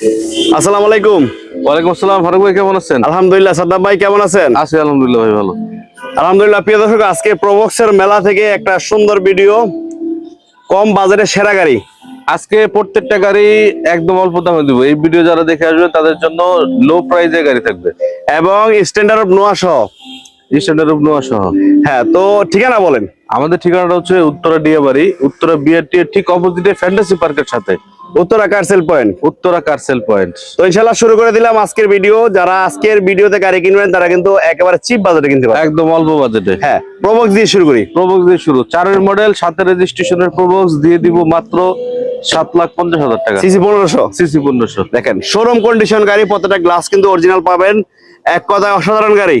আসসালামু আলাইকুম। ওয়ালাইকুম আসসালাম ফারুক ভাই কেমন আছেন? আলহামদুলিল্লাহ সাদ্দাম ভাই কেমন আছেন? আছি আলহামদুলিল্লাহ ভাই ভালো। আলহামদুলিল্লাহ প্রিয় দর্শক আজকে প্রবক্সের মেলা থেকে একটা সুন্দর ভিডিও কম বাজারে সেরা গাড়ি। আজকে প্রত্যেকটা গাড়ি একদম অল্প দামে দিব। এই ভিডিও যারা দেখে আসবে তাদের জন্য লো প্রাইজে গাড়ি থাকবে। এবং স্ট্যান্ডার্ড অফ নোয়া সহ। স্ট্যান্ডার্ড অফ নোয়া সহ। হ্যাঁ তো ঠিকানা বলেন। আমাদের ঠিকানাটা হচ্ছে উত্তরা ডিয়াবাড়ি উত্তরা বিআরটি এর ঠিক অপোজিটে ফ্যান্টাসি পার্কের সাথে। Uttara car sale point Uttara car sale point তো ইনশাল্লাহ শুরু করে দিলাম আজকের ভিডিও যারা আজকের ভিডিওতে গাড়ি কিনবেন তারা কিন্তু একেবারে চিপ বাজারে কিনতে পারে একদম অল্প বাজেটে হ্যাঁ প্রবক্স দিয়ে শুরু করি। প্রবক্স দিয়ে শুরু। চারের মডেল সাতের রেজিস্ট্রেশনের প্রবক্স দিয়ে দিব মাত্র সাত লাখ পঞ্চাশ হাজার টাকা। সিসি পনেরোশো। সিসি পনেরোশো। দেখেন শোরুম কন্ডিশন গাড়ি প্রত্যেকটা গ্লাস কিন্তু অরিজিনাল পাবেন। এক কথায় অসাধারণ গাড়ি।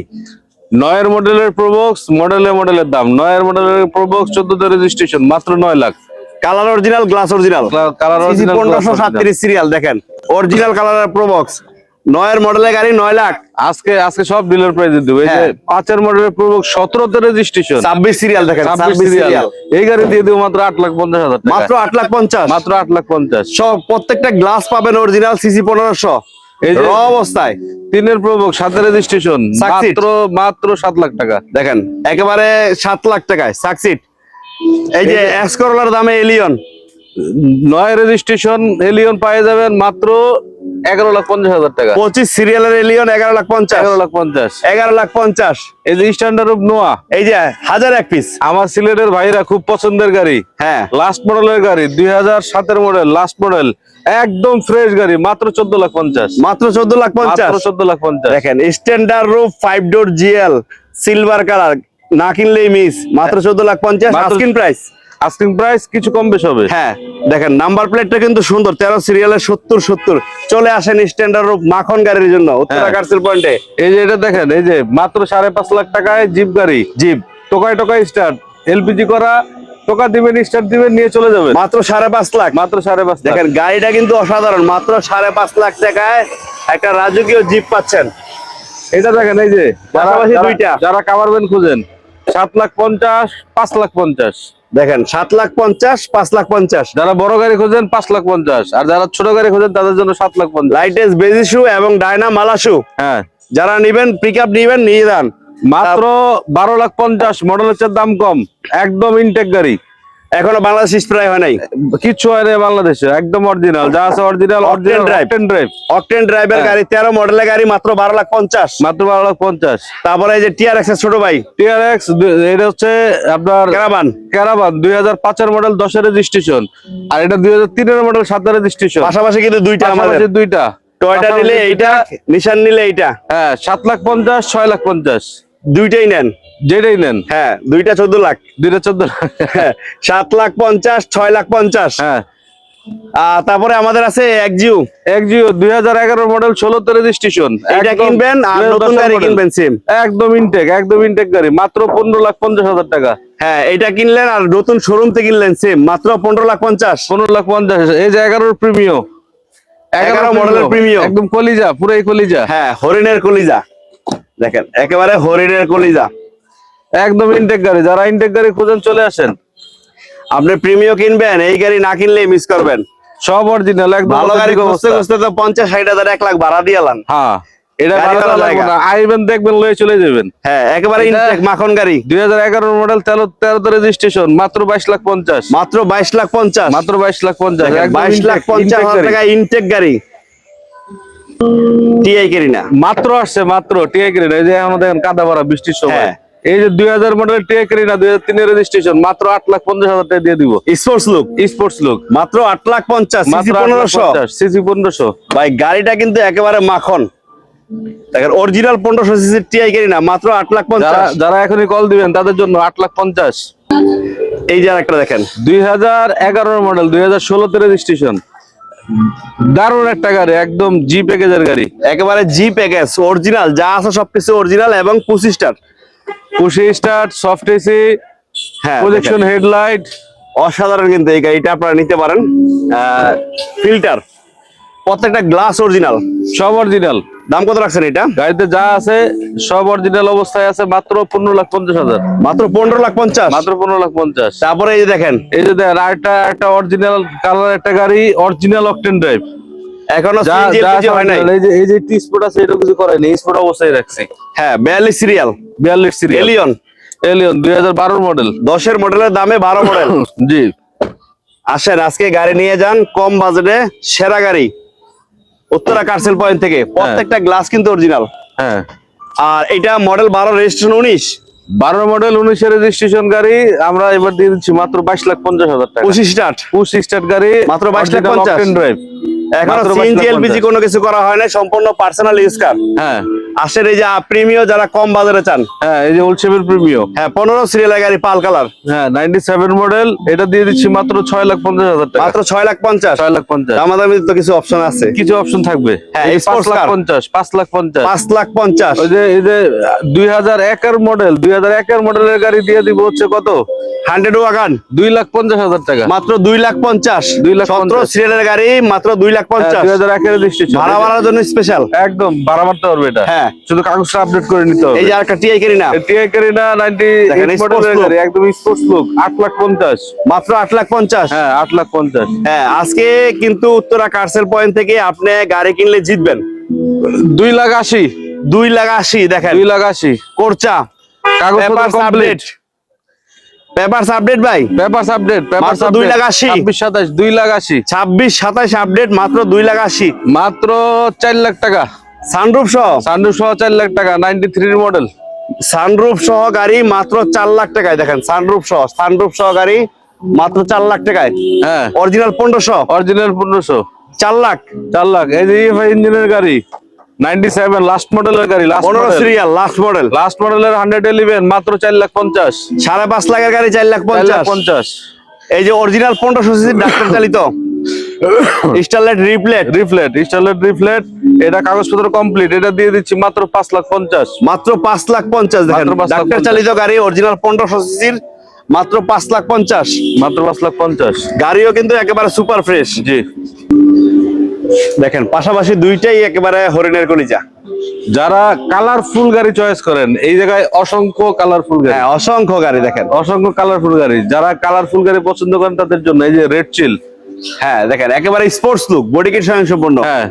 নয়ের মডেলের প্রবক্স মডেলে মডেলের দাম। নয়ের মডেলের প্রবক্স চোদ্দতে রেজিস্ট্রেশন মাত্র নয় lakh. Colour original glass original colour CC পনেরোশো সাতত্রিশ সিরিয়াল দেখেন। অরিজিনাল কালারের প্রবক্স নয়ের মডেলের গাড়ি নয় লাখ। আজকে আজকে সব ডিলার প্রাইসে দেবো। এই যে হ্যাঁ। পাঁচের মডেলের প্রবক্স সতেরোতে রেজিস্ট্রেশন ছাব্বিশ সিরিয়াল দেখেন ছাব্বিশ সিরিয়াল এই গাড়ি দিয়ে দেবো মাত্র আট লাখ পঞ্চাশ হাজার মাত্র আট লাখ পঞ্চাশ। মাত্র আট লাখ পঞ্চাশ। সব প্রত্যেকটা গ্লাস পাবেন অরিজিনাল সিসি পনেরোশো। এই যে- অবস্থায়। তিনের প্রবক্স সাথে রেজিস্ট্রেশন মাত্র মাত্র সাত লাখ টাকা। দেখেন একেবারে সাত লাখ টাকায়। সাকসিট এই যে এসকরলার দামে এলিয়ন নয় রেজিস্ট্রেশন এলিয়ন পায়ে যাবেন মাত্র এগারো লাখ পঞ্চাশ হাজার টাকা। পঁচিশ সিরিয়ালের এলিয়ন এগারো লাখ পঞ্চাশ। এগারো লাখ পঞ্চাশ। এগারো লাখ পঞ্চাশ। এই যে স্ট্যান্ডার্ড অফ নোয়া এই যে হাজার এক পিস আমার সিলেটের ভাইরা খুব পছন্দের গাড়ি। হ্যাঁ। লাস্ট মডেলের গাড়ি দুই হাজার সাতের মডেল লাস্ট মডেল একদম ফ্রেশ গাড়ি মাত্র চোদ্দ লাখ পঞ্চাশ। মাত্র চোদ্দ লাখ পঞ্চাশ। চোদ্দ লাখ পঞ্চাশ। দেখেন standard roof five door GL silver colour না কিনলেই মিস মাত্র চোদ্দ লাখ পঞ্চাশ প্রাইস আস্কিং প্রাইস কিছু কম বেশ হবে। হ্যাঁ। দেখেন নাম্বার প্লেটটা কিন্তু সুন্দর তেরো সিরিয়ালের সত্তর সত্তর। চলে আসেন স্ট্যান্ডার্ড মাখন গাড়ির জন্য হ্যাঁ। পয়েন্টে এই যে এটা দেখেন এই যে মাত্র সাড়ে পাঁচ লাখ টাকায় জিপ গাড়ি। জিপ টোকায় টোকায় স্টার্ট এলপিজি করা টোকা দিবেন স্টার্ট দিবেন নিয়ে চলে যাবেন। মাত্র সাড়ে পাঁচ লাখ। মাত্র সাড়ে পাঁচ লাখ। দেখেন গাড়িটা কিন্তু অসাধারণ মাত্র সাড়ে পাঁচ লাখ টাকায় একটা রাজকীয় জিপ পাচ্ছেন। এটা দেখেন এই যে যারা- পাশাপাশি দুইটা। যারা কাভারবেন খুঁজেন। সাত লাখ পঞ্চাশ পাঁচ লাখ পঞ্চাশ। দেখেন সাত লাখ পঞ্চাশ পাঁচ লাখ পঞ্চাশ। যারা বড় গাড়ি খোঁজেন পাঁচ লাখ পঞ্চাশ। আর যারা ছোট গাড়ি খোঁজেন তাদের জন্য সাত লাখ পঞ্চাশ। লাইটেস বেজি শু এবং ডায়না মালা শু হ্যাঁ। যারা নিবেন পিক আপ নিবেন নিয়ে যান। মাত্র বারো লাখ পঞ্চাশ মডেল হচ্ছে দাম কম। একদম ইনটেক গাড়ি। এখনও বাংলাদেশ প্রায় হয় নাই? কিচ্ছু হয় না বাংলাদেশে একদম অরিজিনাল যা আছে original original drive। Drive octane ড্রাইভের। গাড়ি তেরো মডেলের গাড়ি মাত্র বারো লাখ পঞ্চাশ। মাত্র বারো লাখ পঞ্চাশ। তারপরে এই যে টিআর এক্স ছোট ভাই। টিআরএক্স এটা হচ্ছে আপনার ক্যারাবান ক্যারাবান দুই হাজার পাঁচের মডেল দশের রেজিস্ট্রেশন আর এটা দুই হাজার তিনের মডেল সাতের রেজিস্ট্রেশন পাশাপাশি কিন্তু দুইটা আমাদের। দুইটা। টয়টা নিলে এইটা নিশান নিলে এইটা। হ্যাঁ সাত লাখ পঞ্চাশ ছয় লাখ পঞ্চাশ। দুইটাই নেন। যেটাই নেন? হ্যাঁ দুইটা চোদ্দ লাখ। দুইটা চোদ্দ লাখ। হ্যাঁ, সাত লাখ পঞ্চাশ ছয় লাখ পঞ্চাশ। হ্যাঁ। তারপরে আমাদের আছে এক জিও এক জিও দুই হাজার এগারো মডেল ষোলোতে রেজিস্ট্রেশন এটা কিনবেন আর নতুন গাড়ি কিনবেন সিম একদম ইনটেক একদম ইনটেক গাড়ি। মাত্র পনেরো লাখ পঞ্চাশ হাজার টাকা। হ্যাঁ এটা কিনলেন আর নতুন শোরুম থেকে কিনলেন সিম মাত্র পনেরো লাখ পঞ্চাশ। পনেরো লাখ পঞ্চাশ। এই যে এগারোর প্রিমিও 11 মডেলের প্রিমিও একদম কলিজা পুরাই কলিজা। হ্যাঁ হরিণের কলিজা। দেখেন একেবারে হরিণের কলিজা। একদম ইনটেক গাড়ি। যারা ইনটেক গাড়ি খুঁজেন চলে আসেন। আপনি প্রিমিও কিনবেন এই গাড়ি না কিনলে মিস করবেন। সব অরিজিনাল একদম ভালো গাড়ি খুঁজতে খুঁজতে তো পঞ্চাশ ষাট হাজার এক লাখ ভাড়া দিয়ে এলাম। হ্যাঁ এটা আইবেন দেখবেন লয়ে চলে যাবেন। হ্যাঁ একেবারে ইনটেক মাখন গাড়ি। দুই হাজার এগারো মডেল তেরো তেরোতে রেজিস্ট্রেশন মাত্র বাইশ লাখ পঞ্চাশ। মাত্র বাইশ লাখ পঞ্চাশ। মাত্র বাইশ লাখ পঞ্চাশ একদম বাইশ লাখ intake- পঞ্চাশ intake হাজার গাড়ি। টাকা ইনটেক গাড়ি। টিআই কেরি না মাত্র আসছে মাত্র টিআই ক্রেডিট এই যে আমাদের কাদা ভরা বৃষ্টির সময়। হ্যাঁ। এই যে দুই হাজার মডেল টিআই ক্রেডিট না দুই হাজার তিনের রেজিস্ট্রেশন মাত্র আট লাখ পঞ্চাশ হাজার টাকা দিয়ে দিব। স্পোর্টস লুক স্পোর্টস লুক মাত্র আট লাখ পঞ্চাশ পনেরোশো। সিসি পনেরোশো। ভাই গাড়িটা কিন্তু একেবারে মাখন। দেখেন অরিজিনাল পনেরোশো সিসি টিআই কেরি না মাত্র আট লাখ যারা পঞ্চাশ। যারা এখনই কল দিবেন তাদের জন্য আট লাখ পঞ্চাশ। এই যে একটা দেখেন। দুই হাজার এগারোর মডেল দুই হাজার ষোলোতে রেজিস্ট্রেশন দারুণ একটা গাড়ি একদম জি প্যাকেজের গাড়ি। একেবারে জি প্যাকেজ অরিজিনাল যা আছে সবকিছু অরিজিনাল এবং পঁচিশটার পুশি স্টার্ট সফট এসি হ্যাঁ প্রজেকশন হেডলাইট অসাধারণ কিন্তু এই গাড়িটা আপনারা নিতে পারেন ফিল্টার প্রত্যেকটা গ্লাস অরিজিনাল সব অরিজিনাল দাম কত রাখছেন এটা? গাড়িতে যা আছে সব অরিজিনাল অবস্থায় আছে মাত্র পনেরো লাখ পঞ্চাশ হাজার। মাত্র পনেরো লাখ পঞ্চাশ। মাত্র পনেরো লাখ পঞ্চাশ। তারপরে এই যে দেখেন। এই যে দেখেন আরেকটা একটা অরিজিনাল কালার একটা গাড়ি অরিজিনাল অকটেন ড্রাইভ এখনও হয় এই যে টি আছে এটা কিছু অবস্থায় রাখছি। হ্যাঁ বিয়াল্লিশ সিরিয়াল বিয়াল্লিশ সিরিয়াল এলিয়ন এলিয়ন দুই হাজার বারোর মডেল দশের মডেলের দামে বারো মডেল জি। আসেন আজকে গাড়ি নিয়ে যান কম বাজেটে সেরা গাড়ি। উত্তরা কার্সেল পয়েন্ট থেকে প্রত্যেকটা গ্লাস কিন্তু অরিজিনাল। হ্যাঁ। আর এটা মডেল বারো রেজিস্ট্রেশন উনিশ। বারো মডেল উনিশের রেজিস্ট্রেশন গাড়ি আমরা এবার দিয়ে দিচ্ছি মাত্র বাইশ লাখ পঞ্চাশ হাজার টাকা। পঁচিশ স্টার্ট পঁচিশ স্টার্ট গাড়ি মাত্র 22 লাখ 50 ড্রাইভ এখন মাত্র 22 সিএনজি লাখ এলপিজি 50 কোনো কিছু করা হয় না সম্পূর্ণ পার্সোনাল ইউজ কার হ্যাঁ। আসেন এই যে প্রিমিয় যারা কম বাজারে চান। হ্যাঁ এই যে হ্যাঁ পনেরো সিরিয়ালের গাড়ি পাল কালার হ্যাঁ নাইনটি সেভেন মডেল এটা দিয়ে দিচ্ছি মাত্র ছয় লাখ পঞ্চাশ হাজার টাকা। মাত্র ছয় লাখ পঞ্চাশ। ছয় লাখ পঞ্চাশ। আমাদের তো কিছু অপশন আছে। কিছু অপশন থাকবে। হ্যাঁ, এই যে পাঁচ লাখ পঞ্চাশ পাঁচ লাখ পঞ্চাশ। পাঁচ লাখ পঞ্চাশ। ওই যে এই যে দুই হাজার একের মডেল দুই হাজার একের মডেলের গাড়ি দিয়ে দিব হচ্ছে কত? হান্ড্রেড ওয়াগান দুই লাখ পঞ্চাশ হাজার টাকা। মাত্র দুই লাখ পঞ্চাশ। দুই লাখ সতেরো পঞ্চাশ। সিরিয়ালের গাড়ি মাত্র দুই লাখ পঞ্চাশ দুই হাজার একের রেজিস্ট্রেশন ভাড়া ভাড়ার জন্য স্পেশাল একদম ভাড়া মারতে পারবে এটা। হ্যাঁ। শুধু কাগজটা আপডেট করে নিতে হবে। এই যে আরেকটা TI carry TI Carina ninety দেখেন, এইট sports মডেলের look। গাড়ি একদম স্পোর্টস লুক আট লাখ পঞ্চাশ। মাত্র আট লাখ পঞ্চাশ? হ্যাঁ আট লাখ পঞ্চাশ। হ্যাঁ আজকে কিন্তু উত্তরা কার্সেল পয়েন্ট থেকে আপনি গাড়ি কিনলে জিতবেন। দুই লাখ আশি। দুই লাখ আশি দেখেন। দুই লাখ আশি। কোরচা কাগজ আপডেট পেপারস আপডেট ভাই? পেপারস আপডেট পেপারস দুই লাখ আশি। ছাব্বিশ সাতাশ দুই লাখ আশি। ছাব্বিশ সাতাশ আপডেট মাত্র দুই লাখ আশি। মাত্র চার লাখ টাকা। সানরুফ সহ? সানরুফ সহ চার লাখ টাকা নাইনটি থ্রির মডেল সানরুফ সহ গাড়ি মাত্র চার লাখ টাকায় দেখেন সানরুফ সহ সানরুফ সহ গাড়ি মাত্র চার লাখ টাকায়। হ্যাঁ। অরিজিনাল পনেরোশো। অরিজিনাল পনেরোশো। চার লাখ। চার লাখ এই যে ইঞ্জিনের গাড়ি। নাইনটি সেভেন লাস্ট মডেলের গাড়ি last model serial last model last মডেলের হান্ড্রেড ইলেভেন মাত্র চার লাখ পঞ্চাশ। সাড়ে পাঁচ লাখের গাড়ি চার লাখ চার লাখ পঞ্চাশ। পঞ্চাশ এই যে অরিজিনাল পনেরোশো সিসি ডাক্তার চালিত। স্টারলাইট রিপ্লেট রিফ্লেট স্টারলেট রিফ্লেট এটা কাগজপত্র কমপ্লিট এটা দিয়ে দিচ্ছি মাত্র পাঁচ লাখ পঞ্চাশ। মাত্র পাঁচ লাখ পঞ্চাশ দেখেন। ডাক্তার। চালিত গাড়ি অরিজিনাল পনেরোশো সিসির মাত্র পাঁচ লাখ পঞ্চাশ। মাত্র পাঁচ লাখ পঞ্চাশ। গাড়িও কিন্তু একেবারে সুপার ফ্রেশ জি। দেখেন পাশাপাশি দুইটাই একেবারে হরিণের কলিজা। যারা কালারফুল গাড়ি চয়েস করেন এই জায়গায় অসংখ্য কালারফুল গাড়ি। হ্যাঁ অসংখ্য গাড়ি দেখেন। অসংখ্য কালারফুল গাড়ি। যারা কালারফুল গাড়ি পছন্দ করেন তাদের জন্য এই যে রেড চিল হ্যাঁ দেখেন একেবারে স্পোর্টস লুক বডি কিট সম্পূর্ণ। হ্যাঁ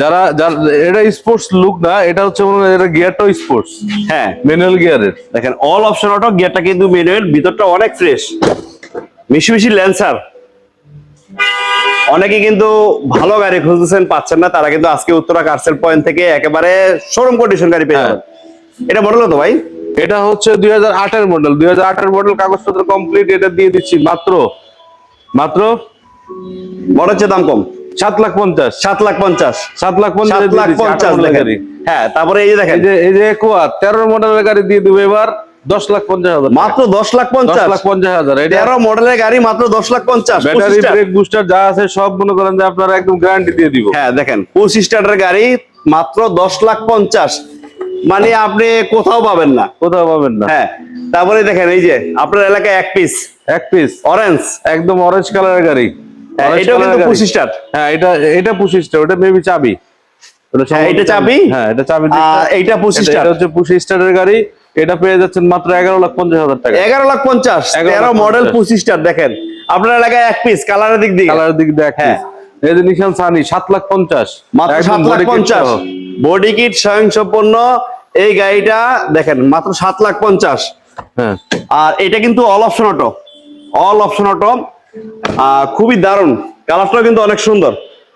যারা যারা এটা স্পোর্টস লুক না এটা হচ্ছে মনে হয় এটা গিয়ারটাও স্পোর্টস হ্যাঁ। ম্যানুয়াল গিয়ারের দেখেন অল অপশন অটো গিয়ারটা কিন্তু ম্যানুয়াল ভিতরটা অনেক ফ্রেশ মিশি মিশি ল্যান্সার অনেকে কিন্তু ভালো গাড়ি খুঁজতেছেন পাচ্ছেন না। তারা কিন্তু আজকে উত্তরা কার্সেল পয়েন্ট থেকে একেবারে শোরুম কন্ডিশন গাড়ি পেয়ে হ্যাঁ। যাবেন এটা মডেল তো ভাই? এটা হচ্ছে দুই হাজার আটের মডেল দুই হাজার আটের মডেল কাগজপত্র কমপ্লিট এটা দিয়ে দিচ্ছি। মাত্র? মাত্র? বড় হচ্ছে দাম কম। সাত লাখ পঞ্চাশ। সাত লাখ পঞ্চাশ। সাত লাখ পঞ্চাশ লাখ পঞ্চাশ গাড়ি। হ্যাঁ তারপরে এই যে দেখেন। এই যে এই যে একুয়া তেরো মডেলের গাড়ি দিয়ে দেবো এবার। দশ লাখ পঞ্চাশ হাজার মাত্র দশ লাখ পঞ্চাশ। লাখ পঞ্চাশ হাজার তেরো মডেলের গাড়ি মাত্র দশ লাখ পঞ্চাশ। ব্যাটারি ব্রেক বুস্টার যা আছে সব মনে করেন যে আপনারা একদম গ্যারান্টি দিয়ে দিব। হ্যাঁ দেখেন পঁচিশ স্টার্টের গাড়ি মাত্র দশ লাখ পঞ্চাশ। মানে আপনি কোথাও পাবেন না। কোথাও পাবেন না। হ্যাঁ তারপরে দেখেন এই যে আপনার এলাকায় এক পিস এক পিস অরেঞ্জ একদম অরেঞ্জ কালারের গাড়ি। Orange এটাও কিন্তু। পঁচিশ স্টার্ট হ্যাঁ এটা এটা পঁচিশটা ওটা মেবি চাবি। হ্যাঁ, এটা চাবি? হ্যাঁ এটা চাবি আর এইটা 25 এটা- টা। এটা হচ্ছে পঁচিশ স্টারের গাড়ি। এটা পেয়ে যাচ্ছেন মাত্র এগারো লাখ পঞ্চাশ হাজার টাকা। এগারো লাখ পঞ্চাশ। এগারো মডেল 50 পঁচিশ স্টার দেখেন। আপনার এলাকায় এক পিস কালারের দিক দিয়ে। কালারের দিক দেখ হ্যাঁ। এই যে নিশান সানি সাত লাখ পঞ্চাশ। মাত্র সাত লাখ পঞ্চাশ। বডি কিট স্বয়ং সম্পন্ন এই গাড়িটা দেখেন মাত্র সাত লাখ পঞ্চাশ। হ্যাঁ। আর এটা কিন্তু all option auto all option auto খুবই দারুণ। কালারটাও কিন্তু অনেক সুন্দর।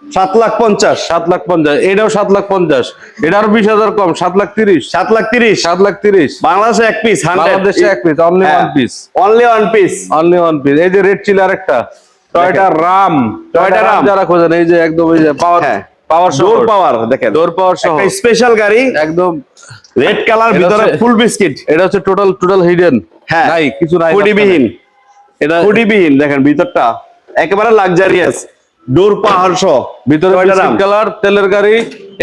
সাত লাখ পঞ্চাশ সাত লাখ পঞ্চাশ। এটাও সাত লাখ পঞ্চাশ। এটা আরও বিশ হাজার কম সাত লাখ তিরিশ। সাত লাখ তিরিশ। সাত লাখ তিরিশ। বাংলাদেশে এক পিস বাংলাদেশে এক piece only. One piece only one piece only one piece এই যে রেড চিল আরেকটা। টয়টা রাম টয়টা রাম যারা খোঁজেন এই যে একদম এই যে পাওয়ার। পাওয়ার ডোর পাওয়ার দেখেন। ডোর পাওয়ার সহ একটা স্পেশাল গাড়ি। একদম রেড কালার ভিতরে ফুল বিস্কিট এটা হচ্ছে টোটাল টোটাল হিডেন হ্যাঁ। নাই কিছু নাই কুডিবিহীন এটা কুডিবিহীন দেখেন ভিতরটা একেবারে লাক্সারিয়াস ডোর পাহাড় সহ। ভিতরে কালার তেলের গাড়ি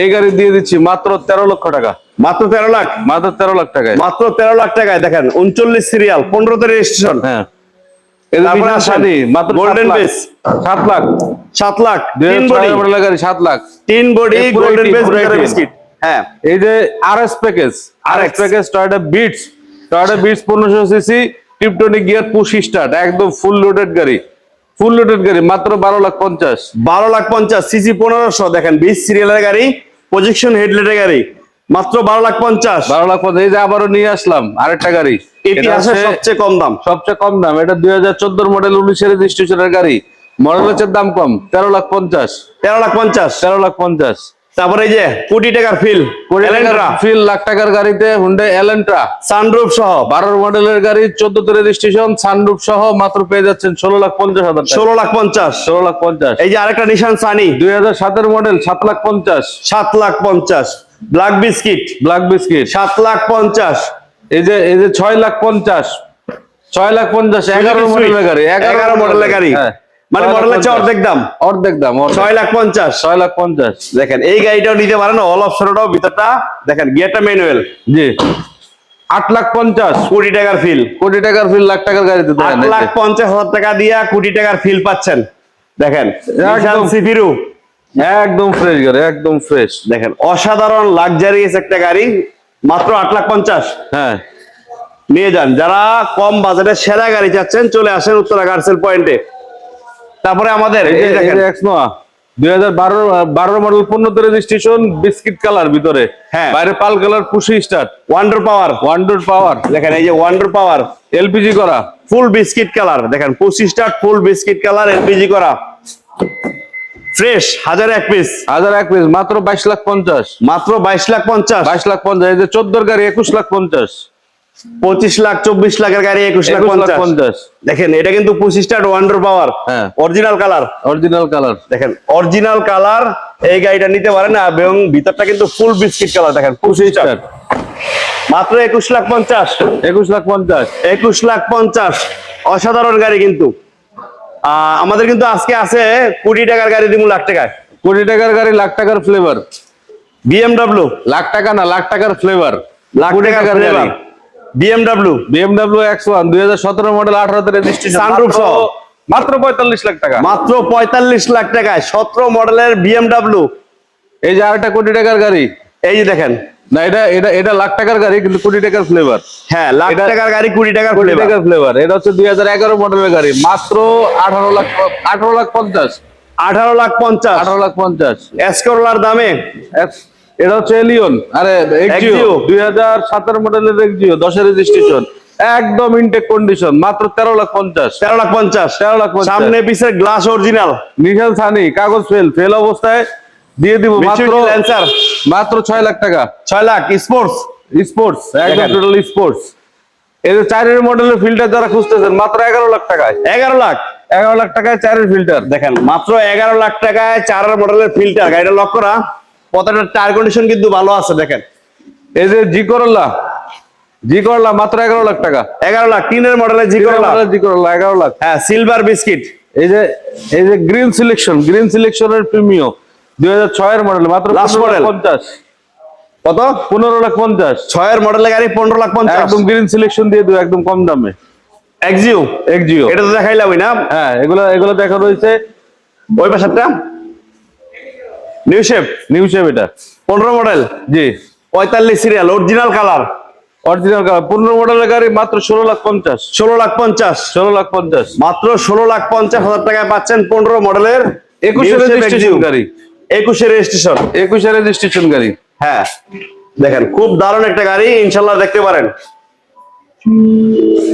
এই গাড়ি দিয়ে দিচ্ছি মাত্র তেরো লক্ষ টাকা। মাত্র তেরো লাখ? মাত্র তেরো লাখ টাকায়। মাত্র তেরো লাখ টাকায় দেখেন উনচল্লিশ সিরিয়াল পনেরোতে রেজিস্ট্রেশন হ্যাঁ। সাত লাখ। সাত লাখ। তিন বডি গাড়ি সাত লাখ। তিন বডি গোল্ডেন বেস বিস্কিট হ্যাঁ। এই যে R S package R S package Toyota Vitz Toyota Vitz পনেরোশো সিসি গিয়ার পুশ স্টার্ট একদম ফুল লোডেড গাড়ি। ফুল লোডেড গাড়ি মাত্র বারো লাখ পঞ্চাশ। বারো লাখ পঞ্চাশ সিসি পনেরোশো দেখেন বিশ সিরিয়ালের গাড়ি প্রজেকশন হেডলাইটের গাড়ি মাত্র বারো লাখ পঞ্চাশ। বারো লাখ পঞ্চাশ এই যে আবারও নিয়ে আসলাম আরেকটা গাড়ি। ইতিহাসের সবচেয়ে কম দাম। সবচেয়ে কম দাম এটা দুই হাজার চোদ্দোর মডেল উনিশের রেজিস্ট্রেশনের গাড়ি। মডেল হচ্ছে দাম কম তেরো লাখ পঞ্চাশ। তেরো লাখ পঞ্চাশ। তেরো লাখ পঞ্চাশ। তারপরে এই যে কোটি টাকার ফিল ফিল লাখ টাকার গাড়িতে হুন্ডে এলেন্ট্রা সানরুফ সহ। বারোর মডেলের গাড়ি চোদ্দ চোদ্দতে রেজিস্ট্রেশন সানরুফ সহ মাত্র পেয়ে যাচ্ছেন ষোলো লাখ পঞ্চাশ হাজার ষোলো লাখ পঞ্চাশ। ষোলো লাখ পঞ্চাশ। এই যে আরেকটা নিশান সানি দুই হাজার সাতের মডেল সাত লাখ পঞ্চাশ। সাত লাখ পঞ্চাশ। ব্ল্যাক বিস্কিট ব্ল্যাক বিস্কিট সাত লাখ পঞ্চাশ। এই যে এই যে ছয় লাখ পঞ্চাশ। ছয় লাখ পঞ্চাশ এগারো মডেলের গাড়ি এগারো মডেলের গাড়ি হ্যাঁ। মানে চেয়ে পঞ্চাশ। অর্ধেক দাম? অর্ধেক দাম ছয় লাখ পঞ্চাশ। ছয় লাখ পঞ্চাশ। দেখেন এই গাড়িটাও নিতে পারেন অল অপশনটাও ভিতরটা। দেখেন গিয়ারটা ম্যানুয়াল জি। আট লাখ পঞ্চাশ। কোটি টাকার ফিল কোটি টাকার ফিল লাখ টাকার গাড়িতে আট লাখ পঞ্চাশ হাজার টাকা দিয়া কোটি টাকার ফিল পাচ্ছেন। দেখেন। সিফিরু একদম ফ্রেশ গাড়ি একদম ফ্রেশ দেখেন অসাধারণ লাক্সারিয়াস একটা গাড়ি মাত্র আট লাখ পঞ্চাশ। হ্যাঁ। নিয়ে যান যারা কম বাজেটের সেরা গাড়ি চাচ্ছেন চলে আসেন উত্তরা গার্সেল পয়েন্টে। তারপরে আমাদের দুই হাজার বারো বারো মডেল পনেরোতে রেজিস্ট্রেশন বিস্কিট কালার ভিতরে। হ্যাঁ। বাইরে pearl colour wonder power wonder power দেখেন এই যে ওয়ান্ডার পাওয়ার এলপিজি করা। ফুল বিস্কিট কালার দেখেন ফুল বিস্কিট কালার এলপিজি করা। ফ্রেশ হাজার এক পিস হাজার এক পিস মাত্র বাইশ লাখ পঞ্চাশ। মাত্র বাইশ লাখ পঞ্চাশ। বাইশ লাখ পঞ্চাশ এই যে চোদ্দোর গাড়ি একুশ লাখ পঞ্চাশ। পঁচিশ লাখ চব্বিশ লাখের গাড়ি একুশ লাখ পঞ্চাশ। দেখেন এটা কিন্তু পঁচিশ স্টার্ট ওয়ান্ডার পাওয়ার হ্যাঁ। অরিজিনাল কালার অরিজিনাল কালার দেখেন অরিজিনাল কালার এই গাড়িটা নিতে পারেন এবং ভিতরটা কিন্তু ফুল বিস্কিট কালার দেখেন স্টার মাত্র একুশ লাখ পঞ্চাশ। একুশ লাখ পঞ্চাশ। একুশ লাখ পঞ্চাশ। অসাধারণ গাড়ি কিন্তু। আমাদের কিন্তু আজকে আছে কোটি টাকার গাড়ি দিব লাখ টাকায়। কোটি টাকার গাড়ি লাখ টাকার ফ্লেভার বিএমডাব্লিউ লাখ টাকা না লাখ টাকার ফ্লেভার লাখ টাকার flavour BMW BMW X one দুই হাজার সতেরো মডেল আঠারোতে রেজিস্ট্রেশন Sunroof সহ। মাত্র পঁয়তাল্লিশ লাখ টাকা। মাত্র পঁয়তাল্লিশ লাখ টাকায় সতেরো মডেলের বিএমডাব্লিউ এই যে আরেকটা কোটি টাকার গাড়ি। এই যে দেখেন। না এটা এটা এটা লাখ টাকার গাড়ি কিন্তু কোটি টাকার ফ্লেভার হ্যাঁ লাখ টাকার গাড়ি কুড়ি টাকার কোটি টাকার ফ্লেভার এটা হচ্ছে দুই হাজার এগারো মডেলের গাড়ি মাত্র আঠারো লাখ আঠারো লাখ পঞ্চাশ। আঠারো লাখ পঞ্চাশ। আঠারো লাখ পঞ্চাশ। এসকোরলার দামে? এটা হচ্ছে এলিয়ন আরে এক্সিও দুই হাজার সতেরো মডেলের এক্সিও দশের রেজিস্ট্রেশন একদম ইনটেক কন্ডিশন মাত্র তেরো লাখ পঞ্চাশ। তেরো লাখ পঞ্চাশ। 13 লাখ সামনে পিছের গ্লাস অরিজিনাল নিশান সানি কাগজ ফেল ফেল অবস্থায় দিয়ে দিব মাত্র ল্যান্সার মাত্র ছয় লাখ টাকা। ছয় লাখ স্পোর্টস স্পোর্টস একদম। টোটাল স্পোর্টস এই যে চারের মডেলের ফিল্টার যারা খুঁজতেছেন মাত্র এগারো লাখ টাকায়। এগারো লাখ। এগারো লাখ টাকায় চারের ফিল্টার দেখেন মাত্র এগারো লাখ টাকায় চার মডেলের ফিল্টার গাড়িটা লক করা। প্রত্যেকটা টায়ার কন্ডিশন কিন্তু ভালো আছে দেখেন। এই যে জি করল্লা জি করল্লা মাত্র এগারো লাখ টাকা। এগারো লাখ তিনের মডেলের জি করলা জি করল্লা এগারো লাখ। হ্যাঁ সিলভার বিস্কিট এই যে এই যে গ্রিন সিলেকশন গ্রিন সিলেকশনের প্রিমিয়ম দুই হাজার ছয়ের মডেল মাত্র পঞ্চাশ। কত? পনেরো লাখ পঞ্চাশ। ছয়ের মডেলের গাড়ি পনেরো লাখ পঞ্চাশ। একদম গ্রিন সিলেকশন দিয়ে দেবো একদম কম দামে। এক্সিও এক্সিও এটা তো দেখাইলাম না। হ্যাঁ এগুলো এগুলো দেখা রয়েছে। ওই পাশেরটা? নিউ শেপ নিউ শেপ এটা। পনেরো মডেল জি। পঁয়তাল্লিশ serial original colour original colour পনেরো মডেলের গাড়ি মাত্র ষোলো লাখ পঞ্চাশ। ষোলো লাখ পঞ্চাশ। ষোলো লাখ পঞ্চাশ। মাত্র ষোলো লাখ পঞ্চাশ হাজার টাকায় পাচ্ছেন পনেরো মডেলের একুশে রেজিস্ট্রেশন গাড়ি। একুশে রেজিস্ট্রেশন একুশে রেজিস্ট্রেশন গাড়ি। হ্যাঁ। দেখেন খুব দারুণ একটা গাড়ি ইনশাল্লাহ দেখতে পারেন।